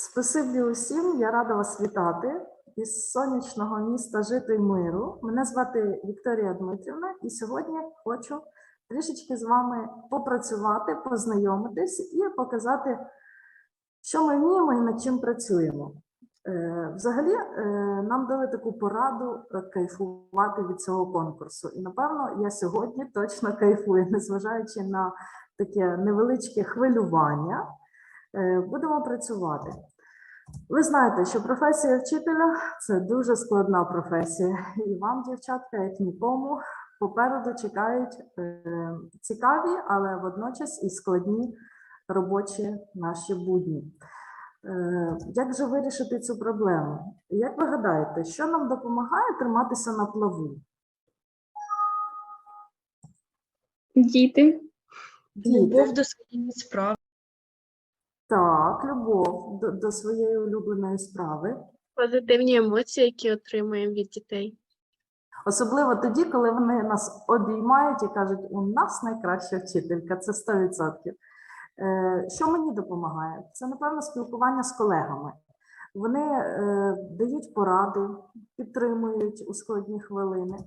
Спасибі усім, я рада вас вітати із сонячного міста Жити миру. Мене звати Вікторія Дмитрівна, і сьогодні хочу трішечки з вами попрацювати, познайомитись і показати, що ми вміємо і над чим працюємо. Е, Взагалі, е, нам дали таку пораду кайфувати від цього конкурсу. І напевно я сьогодні точно кайфую, незважаючи на таке невеличке хвилювання. Е, Будемо працювати. Ви знаєте, що професія вчителя це дуже складна професія. І вам, дівчатка, як нікому, попереду чекають е, цікаві, але водночас і складні робочі наші будні. Е, Як же вирішити цю проблему? Як ви гадаєте, що нам допомагає триматися на плаву? Діти. Діти. Любов до своєї справи. Так, любов до, до своєї улюбленої справи. Позитивні емоції, які отримуємо від дітей. Особливо тоді, коли вони нас обіймають і кажуть, у нас найкраща вчителька, це 100%. Е, Що мені допомагає? Це, напевно, спілкування з колегами. Вони е, дають поради, підтримують у складні хвилини.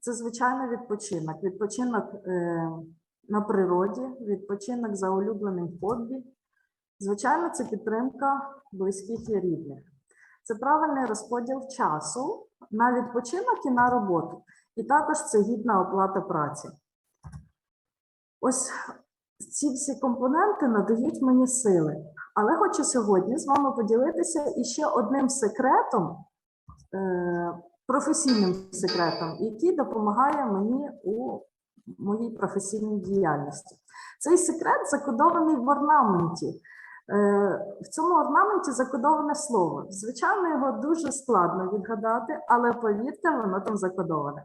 Це звичайно відпочинок. Відпочинок е, на природі, відпочинок за улюбленим хобі. Звичайно, це підтримка близьких і рідних. Це правильний розподіл часу на відпочинок і на роботу. І також це гідна оплата праці. Ось ці всі компоненти надають мені сили. Але хочу сьогодні з вами поділитися іще одним секретом, е, професійним секретом, який допомагає мені у моїй професійній діяльності. Цей секрет закодований в орнаменті. Е, В цьому орнаменті закодоване слово. Звичайно, його дуже складно відгадати, але повірте, воно там закодоване.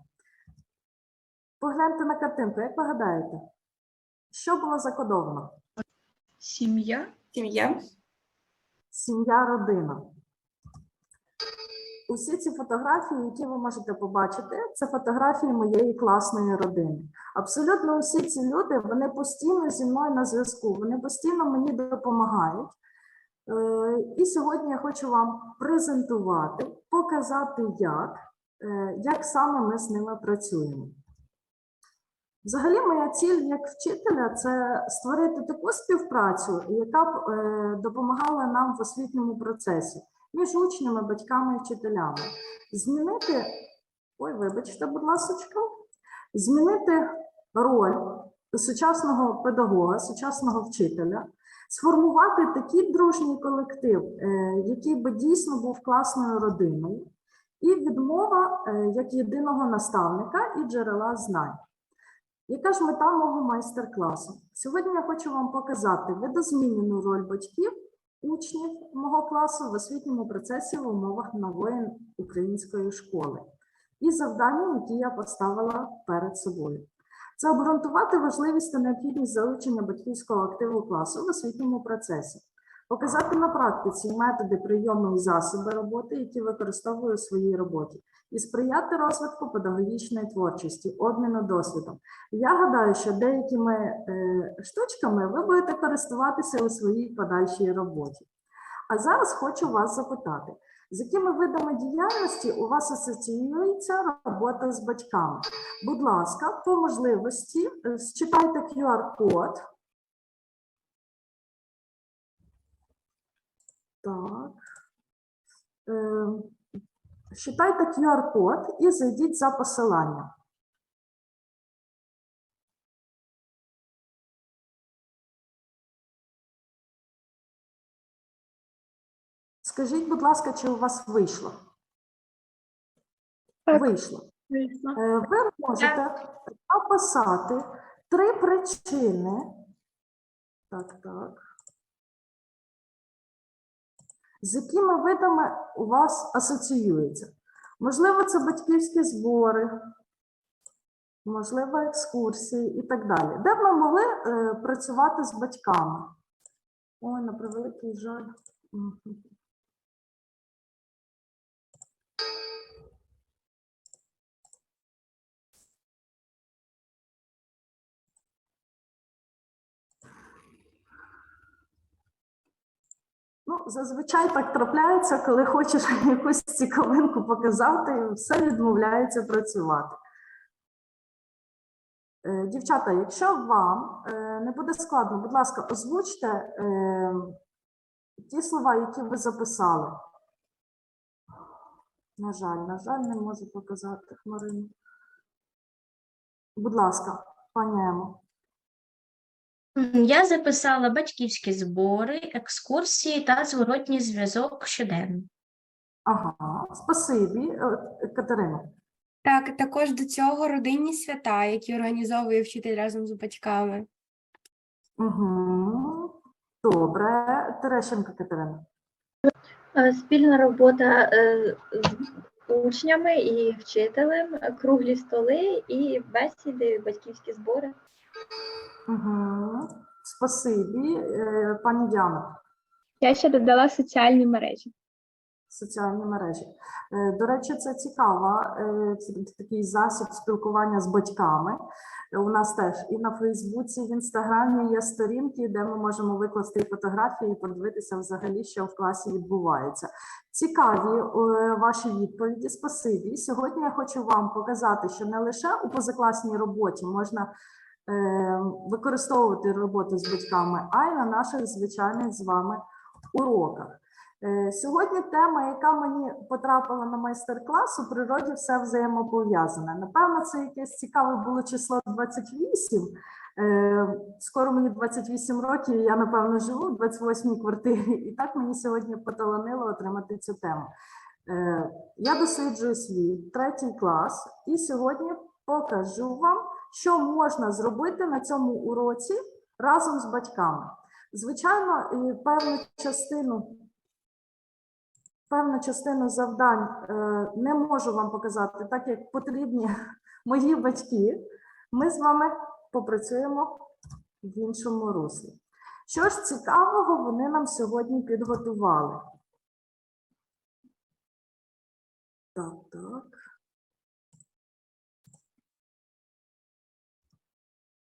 Погляньте на картинку, як ви гадаєте, що було закодовано? Сім'я. Сім'я. Сім'я, родина. Усі ці фотографії, які ви можете побачити, це фотографії моєї класної родини. Абсолютно усі ці люди вони постійно зі мною на зв'язку, вони постійно мені допомагають. Е, І сьогодні я хочу вам презентувати, показати, як, е, як саме ми з ними працюємо. Взагалі, моя ціль як вчителя це створити таку співпрацю, яка б е, допомагала нам в освітньому процесі між учнями, батьками і вчителями. Змінити, ой, вибачте, будь ласка, змінити роль сучасного педагога, сучасного вчителя, сформувати такий дружній колектив, е, який би дійсно був класною родиною, і відмова е, як єдиного наставника і джерела знань. Яка ж мета мого майстер-класу? Сьогодні я хочу вам показати видозмінену роль батьків, учнів мого класу в освітньому процесі в умовах нової української школи і завдання, які я поставила перед собою. Це обґрунтувати важливість та необхідність залучення батьківського активу класу в освітньому процесі, показати на практиці методи прийому і засоби роботи, які використовую у своїй роботі, і сприяти розвитку педагогічної творчості, обміну досвідом. Я гадаю, що деякими е, штучками ви будете користуватися у своїй подальшій роботі. А зараз хочу вас запитати, з якими видами діяльності у вас асоціюється робота з батьками? Будь ласка, по можливості е, считайте QR-код. Так. Е, Считайте QR-код і зайдіть за посиланням. Скажіть, будь ласка, чи у вас вийшло? Так. Вийшло. Е, Ви можете написати три причини. Так, так. З якими видами у вас асоціюється? Можливо, це батьківські збори, можливо, екскурсії і так далі. Де б ми могли е, працювати з батьками? Ой, на превеликий жаль. Ну, зазвичай так трапляється, коли хочеш якусь цікавинку показати, все відмовляється працювати. Е, Дівчата, якщо вам е, не буде складно, будь ласка, озвучте е, ті слова, які ви записали. На жаль, на жаль, не можу показати Хмарину. Будь ласка, пані Емо. Я записала батьківські збори, екскурсії та зворотній зв'язок щоденно. Ага, спасибі, Е, Катерина. Так, також до цього родинні свята, які організовує вчитель разом з батьками. Угу. Добре, Терещенко Катерина. Е, Спільна робота е, з учнями і вчителем, круглі столи і бесіди, батьківські збори. Угу. Спасибі, Е, пані Діана. Я ще додала соціальні мережі. Соціальні мережі. Е, До речі, це цікаво. е, це Такий засіб спілкування з батьками. У нас теж і на Фейсбуці, і в Інстаграмі є сторінки, де ми можемо викласти фотографії і подивитися взагалі, що в класі відбувається. Цікаві ваші відповіді. Спасибі. Сьогодні я хочу вам показати, що не лише у позакласній роботі можна використовувати роботу з батьками, а й на наших звичайних з вами уроках. Е, Сьогодні тема, яка мені потрапила на майстер-клас, у природі все взаємопов'язане. Напевно, це якесь цікаве було число 28. Е, Скоро мені 28 років, я, напевно, живу в 28-й квартирі. І так мені сьогодні поталанило отримати цю тему. Е, Я досліджую свій третій клас, і сьогодні покажу вам, що можна зробити на цьому уроці разом з батьками. Звичайно, певну частину певну частину завдань е, не можу вам показати, так як потрібні мої батьки. Ми з вами попрацюємо в іншому руслі. Що ж цікавого вони нам сьогодні підготували? Так, так.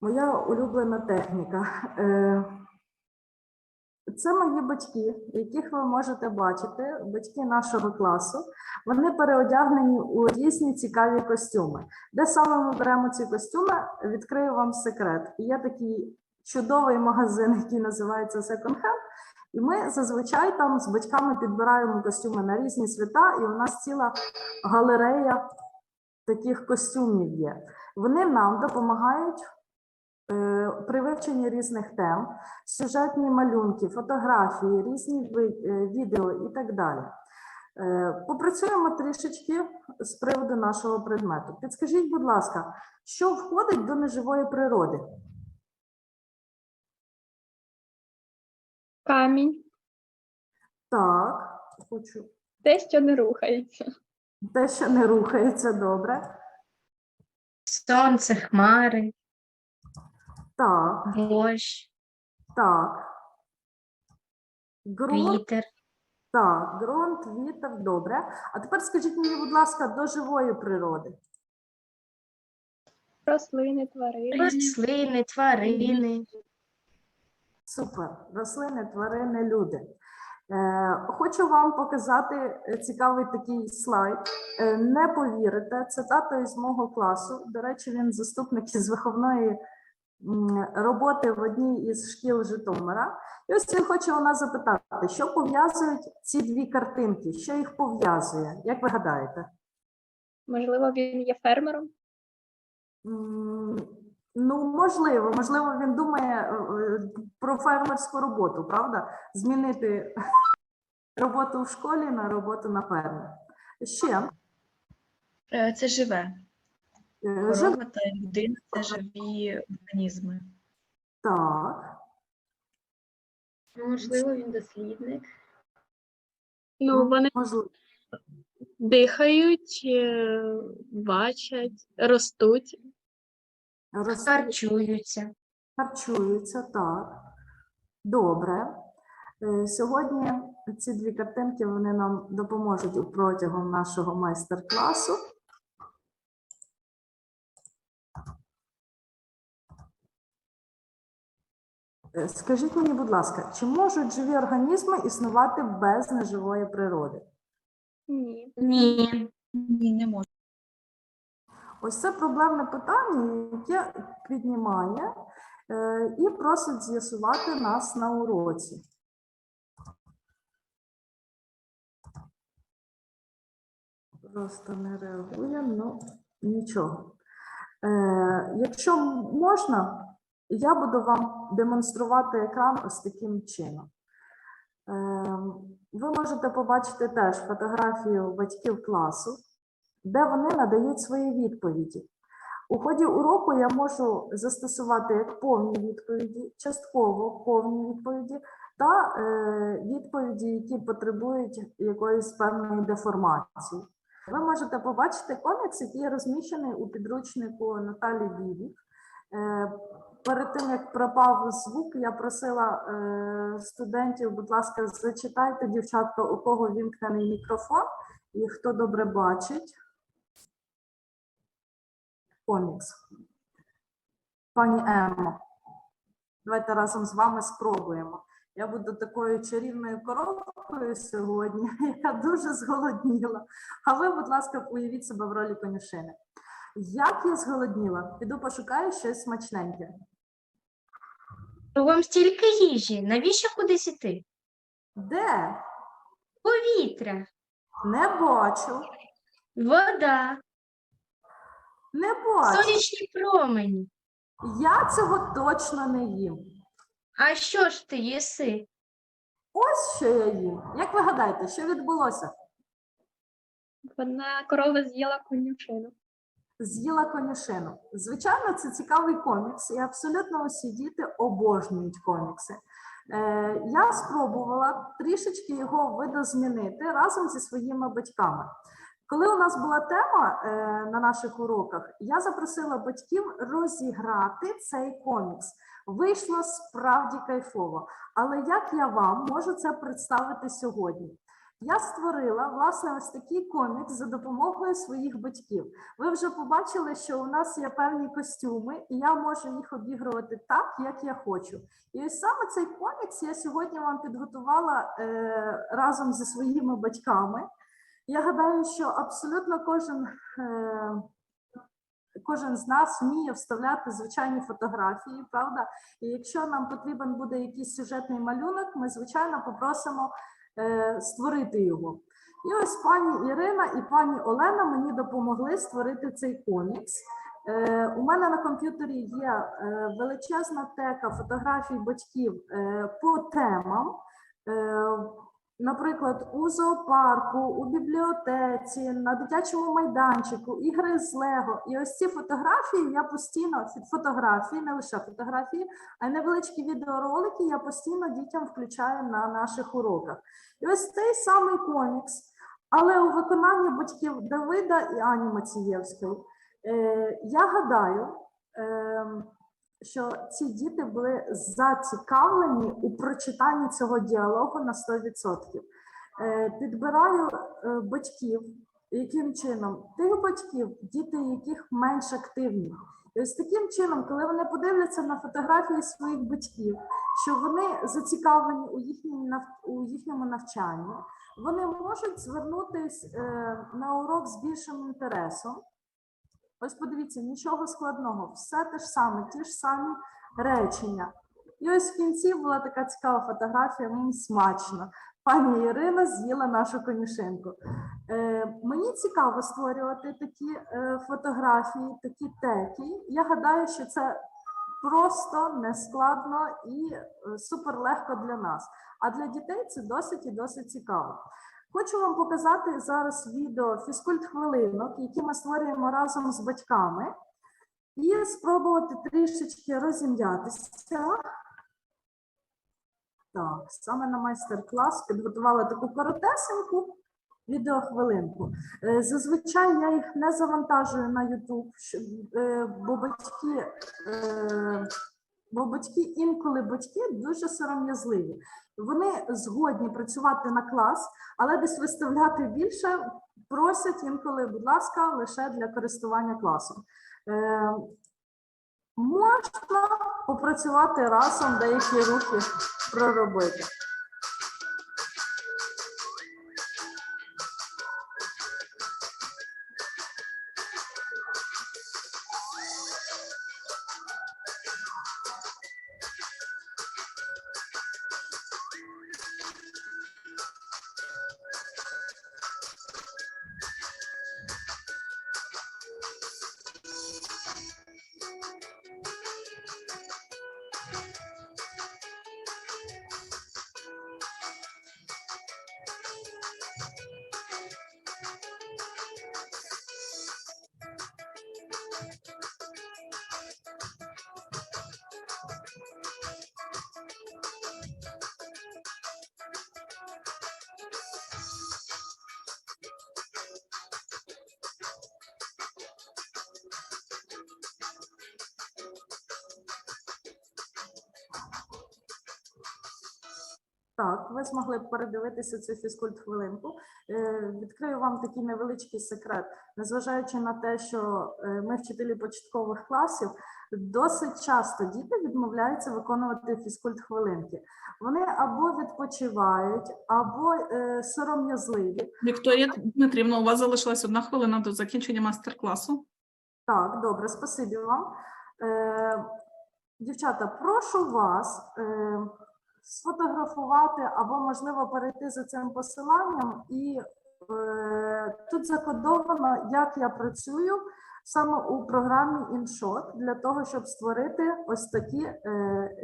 Моя улюблена техніка. Е, це мої батьки, яких ви можете бачити, батьки нашого класу. Вони переодягнені у різні цікаві костюми. Де саме ми беремо ці костюми? Відкрию вам секрет. Є такий чудовий магазин, який називається Second Hand, і ми зазвичай там з батьками підбираємо костюми на різні свята, і у нас ціла галерея таких костюмів є. Вони нам допомагають при вивченні різних тем сюжетні малюнки, фотографії, різні е, відео і так далі. Е, Попрацюємо трішечки з приводу нашого предмету. Підскажіть, будь ласка, що входить до неживої природи? Камінь, Так, хочу те, що не рухається. те, що не рухається добре. Сонце, хмари, Так, дощ, так. Ґрунт, вітер, так, ґрунт, вітер, добре. А тепер скажіть мені, будь ласка, до живої природи. Рослини, тварини. рослини, тварини. Супер. Рослини, тварини, люди. Е, хочу вам показати цікавий такий слайд. Е, не повірите, цитата із мого класу. До речі, він заступник із виховної роботи в одній із шкіл Житомира. І ось він хоче у нас запитати, що пов'язують ці дві картинки, що їх пов'язує? Як ви гадаєте? Можливо, він є фермером. Ну, можливо, можливо, він думає е, е, про фермерську роботу, правда? Змінити роботу в школі на роботу на фермі. Ще Е, Це живе. Корова та людина це живі організми. так, Можливо, він дослідник. Ну, вони можливо, дихають, е, бачать, ростуть. роз- Харчуються. харчуються, так. Добре. Е, Сьогодні ці дві картинки вони нам допоможуть у протягом нашого майстер-класу. Скажіть мені, будь ласка, чи можуть живі організми існувати без неживої природи? Ні. Ні. Ні, не можна. Ось це проблемне питання, яке піднімає е, і просить з'ясувати нас на уроці. Просто не реагує, ну нічого. Е, якщо можна, я буду вам демонструвати екран ось таким чином. Е, ви можете побачити теж фотографію батьків класу, де вони надають свої відповіді. У ході уроку я можу застосувати повні відповіді, частково повні відповіді та е, відповіді, які потребують якоїсь певної деформації. Ви можете побачити комікс, який розміщений у підручнику Наталі Бібік. Перед тим як пропав звук, я просила е, студентів, будь ласка, зачитайте, дівчатка, у кого вімкнений мікрофон і хто добре бачить. Комікс. Пані Емо, давайте разом з вами спробуємо. Я буду такою чарівною коробкою сьогодні, яка дуже зголодніла. А ви, будь ласка, уявіть себе в ролі конюшини. Як я зголодніла, піду пошукаю щось смачненьке. Ну, Вам стільки їжі. Навіщо кудись іти? Де? Повітря, Не бачу. вода, Не бачу. сонячні промені. Я цього точно не їм. А що ж ти їси? Ось що я їм. Як ви гадаєте, що відбулося? Вона корова з'їла конюшину. З'їла конюшину. Звичайно, це цікавий комікс, і абсолютно усі діти обожнюють комікси. Е, я спробувала трішечки його видозмінити разом зі своїми батьками. Коли у нас була тема е, на наших уроках, я запросила батьків розіграти цей комікс. Вийшло справді кайфово. Але як я вам можу це представити сьогодні? Я створила власне ось такий комікс за допомогою своїх батьків. Ви вже побачили, що у нас є певні костюми, і я можу їх обігрувати так, як я хочу. І ось саме цей комікс я сьогодні вам підготувала е, разом зі своїми батьками. Я гадаю, що абсолютно кожен, е, кожен з нас вміє вставляти звичайні фотографії, правда? І якщо нам потрібен буде якийсь сюжетний малюнок, ми звичайно попросимо створити його. І ось пані Ірина і пані Олена мені допомогли створити цей комікс. Е, у мене на комп'ютері є е, величезна тека фотографій батьків е, по темам. Наприклад, у зоопарку, у бібліотеці, на дитячому майданчику, ігри з Лего. І ось ці фотографії я постійно фі- фотографії, не лише фотографії, а й невеличкі відеоролики я постійно дітям включаю на наших уроках. І ось цей самий комікс, але у виконанні батьків Давида і Ані Мацієвської. Е, я гадаю, ем, що ці діти були зацікавлені у прочитанні цього діалогу на 100%. Е, Підбираю е, батьків, яким чином тих батьків, діти яких менш активні. І ось таким чином, коли вони подивляться на фотографії своїх батьків, що вони зацікавлені у їхньому у їхньому навчанні, вони можуть звернутися на урок з більшим інтересом. Ось подивіться, нічого складного, все те ж саме, ті ж самі речення. І ось в кінці була така цікава фотографія, мені смачно. Пані Ірина з'їла нашу конюшинку. Е, мені цікаво створювати такі е, фотографії, такі теки. Я гадаю, що це просто нескладно і е, супер легко для нас. А для дітей це досить і досить цікаво. Хочу вам показати зараз відео фізкульт хвилинок, які ми створюємо разом з батьками, і спробувати трішечки розім'ятися. Так, саме на майстер-клас підготувала таку коротесеньку відеохвилинку. Е, Зазвичай я їх не завантажую на YouTube, е, бо батьки, е, бо батьки інколи батьки дуже сором'язливі. Вони згодні працювати на клас, але десь виставляти більше просять інколи, будь ласка, лише для користування класом. Е, можна попрацювати разом, деякі рухи проробити. Так, ви змогли б передивитися цю фізкульт хвилинку. Е, Відкрию вам такий невеличкий секрет. Незважаючи на те, що е, ми вчителі початкових класів, досить часто діти відмовляються виконувати фізкульт хвилинки. Вони або відпочивають, або е, сором'язливі. Вікторія Дмитрівна, у вас залишилась одна хвилина до закінчення майстер-класу. Так, добре, спасибі вам. Е, дівчата, прошу вас е, сфотографувати або, можливо, перейти за цим посиланням. І е, тут закодовано, як я працюю саме у програмі InShot для того, щоб створити ось такі е,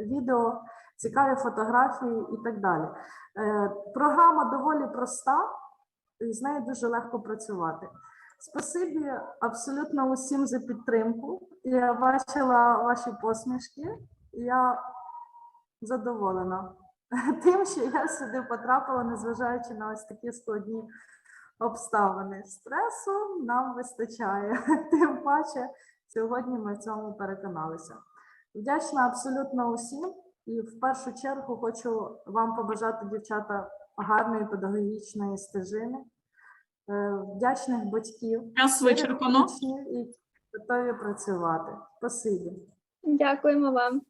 відео, цікаві фотографії і так далі. Е, програма доволі проста, і з нею дуже легко працювати. Спасибі абсолютно усім за підтримку. Я бачила ваші посмішки. Я задоволена тим, що я сюди потрапила, незважаючи на ось такі складні обставини. Стресу нам вистачає. Тим паче, сьогодні ми в цьому переконалися. Вдячна абсолютно усім. І в першу чергу хочу вам побажати, дівчата, гарної педагогічної стежини е, вдячних батьків, Час вичерпано. і готові працювати. Спасибі. Дякуємо вам.